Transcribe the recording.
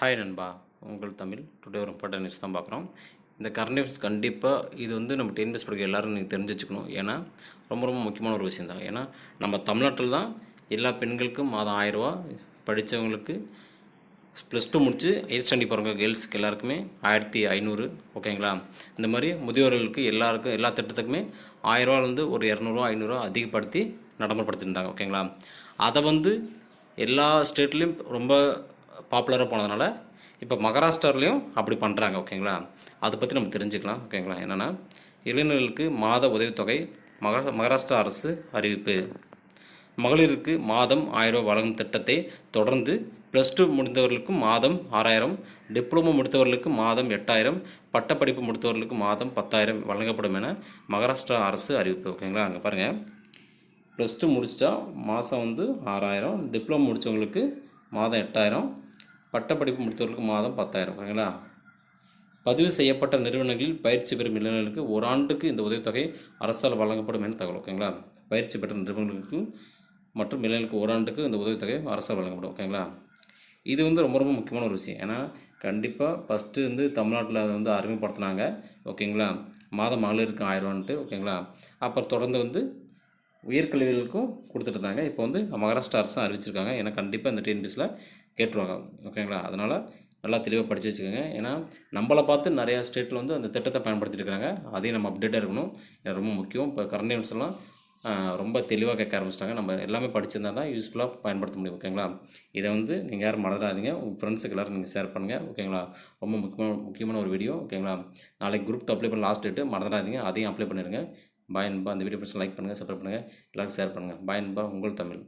Hi நண்பா. உங்கள் Tamil. Today ஒரு இம்பார்ட்டன் நியூஸ் தான் பார்க்குறோம். இந்த கரண்ட் அஃபேர்ஸ் கண்டிப்பாக இது வந்து நம்ம டென்பிஎஸ் படிக்க எல்லோரும் நீங்கள் தெரிஞ்சு வச்சுக்கணும் ஏன்னா ரொம்ப ரொம்ப முக்கியமான ஒரு விஷயம் தான். ஏன்னா நம்ம தமிழ்நாட்டில் தான் எல்லா பெண்களுக்கும் மாதம் ஆயிரரூவா படித்தவங்களுக்கு ப்ளஸ் டூ முடித்து ஹையர் ஸ்டாண்டர்ட் போகிறவங்க கேர்ள்ஸுக்கு எல்லாருக்குமே ஆயிரத்தி ஐநூறு. ஓகேங்களா இந்த மாதிரி முதியோர்களுக்கு எல்லாருக்கும் எல்லா திட்டத்துக்குமே ஆயிரரூவாலேருந்து ஒரு இரநூறுவா ஐநூறுரூவா அதிகப்படுத்தி நடைமுறைப்படுத்தியிருந்தாங்க. ஓகேங்களா அதை வந்து எல்லா ஸ்டேட்லேயும் ரொம்ப பாப்புலராக போனதுனால இப்போ மகாராஷ்டிராலையும் அப்படி பண்ணுறாங்க ஓகேங்களா அதை பற்றி நம்ம தெரிஞ்சுக்கலாம் ஓகேங்களா என்னென்னா இளைஞர்களுக்கு மாத உதவித்தொகை மகா மகாராஷ்டிரா அரசு அறிவிப்பு. மகளிருக்கு மாதம் ஆயிரம் ரூபாய் வழங்கும் திட்டத்தை தொடர்ந்து ப்ளஸ் டூ முடித்தவர்களுக்கு மாதம் ஆறாயிரம் டிப்ளமோ முடித்தவர்களுக்கு மாதம் எட்டாயிரம் பட்டப்படிப்பு முடித்தவர்களுக்கு மாதம் பத்தாயிரம் வழங்கப்படும் என மகாராஷ்டிரா அரசு அறிவிப்பு ஓகேங்களா அங்கே பாருங்கள் ப்ளஸ் டூ முடிச்சிட்டா மாதம் வந்து ஆறாயிரம் டிப்ளமோ முடித்தவங்களுக்கு மாதம் எட்டாயிரம் பட்டப்படிப்பு முடித்தவர்களுக்கு மாதம் பத்தாயிரம் ஓகேங்களா பதிவு செய்யப்பட்ட நிறுவனங்களில் பயிற்சி பெறும் இளைஞர்களுக்கு ஒரு ஆண்டுக்கு இந்த உதவித்தொகை அரசால் வழங்கப்படும் என தகவல் ஓகேங்களா பயிற்சி பெற்ற நிறுவனங்களுக்கு மற்றும் இளைஞர்களுக்கு ஒரு ஆண்டுக்கு இந்த உதவித்தொகை அரசால் வழங்கப்படும் ஓகேங்களா இது வந்து ரொம்ப ரொம்ப முக்கியமான ஒரு விஷயம். ஏன்னா கண்டிப்பாக ஃபஸ்ட்டு வந்து தமிழ்நாட்டில் அதை வந்து அறிமுகப்படுத்தினாங்க ஓகேங்களா? மாதம் மகளிருக்கு ஆயிரரூவான்ட்டு ஓகேங்களா? அப்புறம் தொடர்ந்து வந்து உயர்கல்விகளுக்கும் கொடுத்துட்டு இருந்தாங்க. இப்போ வந்து மகாராஷ்டிரா அரசும் அறிவிச்சிருக்காங்க. ஏன்னா கண்டிப்பாக இந்த டிஎன்பிஎஸில் கேட்டுருவாங்க. ஓகேங்களா? அதனால் நல்லா தெளிவாக படித்து வச்சுக்கோங்க. ஏன்னா நம்மளை பார்த்து நிறையா ஸ்டேட்டில் வந்து அந்த திட்டத்தை பயன்படுத்திட்டு இருக்காங்க. அதையும் நம்ம அப்டேட்டாக இருக்கணும். ரொம்ப முக்கியம். இப்போ கரண்ட் நியூஸ் எல்லாம் ரொம்ப தெளிவாக கேட்க ஆரம்பிச்சிட்டாங்க. நம்ம எல்லாமே படிச்சிருந்தா தான் யூஸ்ஃபுல்லாக பயன்படுத்த முடியும். ஓகேங்களா? இதை வந்து நீங்கள் யாரும் மறந்துடாதீங்க. உங்கள் ஃப்ரெண்ட்ஸுக்கு எல்லோரும் நீங்கள் ஷேர் பண்ணுங்கள் ஓகேங்களா? ரொம்ப முக்கியமான முக்கியமான ஒரு வீடியோ ஓகேங்களா? நாளைக்கு குரூப் அப்ளை பண்ண லாஸ்ட் டேட்டு மறந்துடாதீங்க. அதையும் அப்ளை பண்ணிடுங்க பாய் அன்பா அந்த வீடியோ பிடிச்சி லைக் பண்ணுங்கள் சப்ஸ்கிரைப் பண்ணுங்கள் எல்லாருக்கும் ஷேர் பண்ணுங்கள் பாய் அன்பா உங்கள் தமிழ்.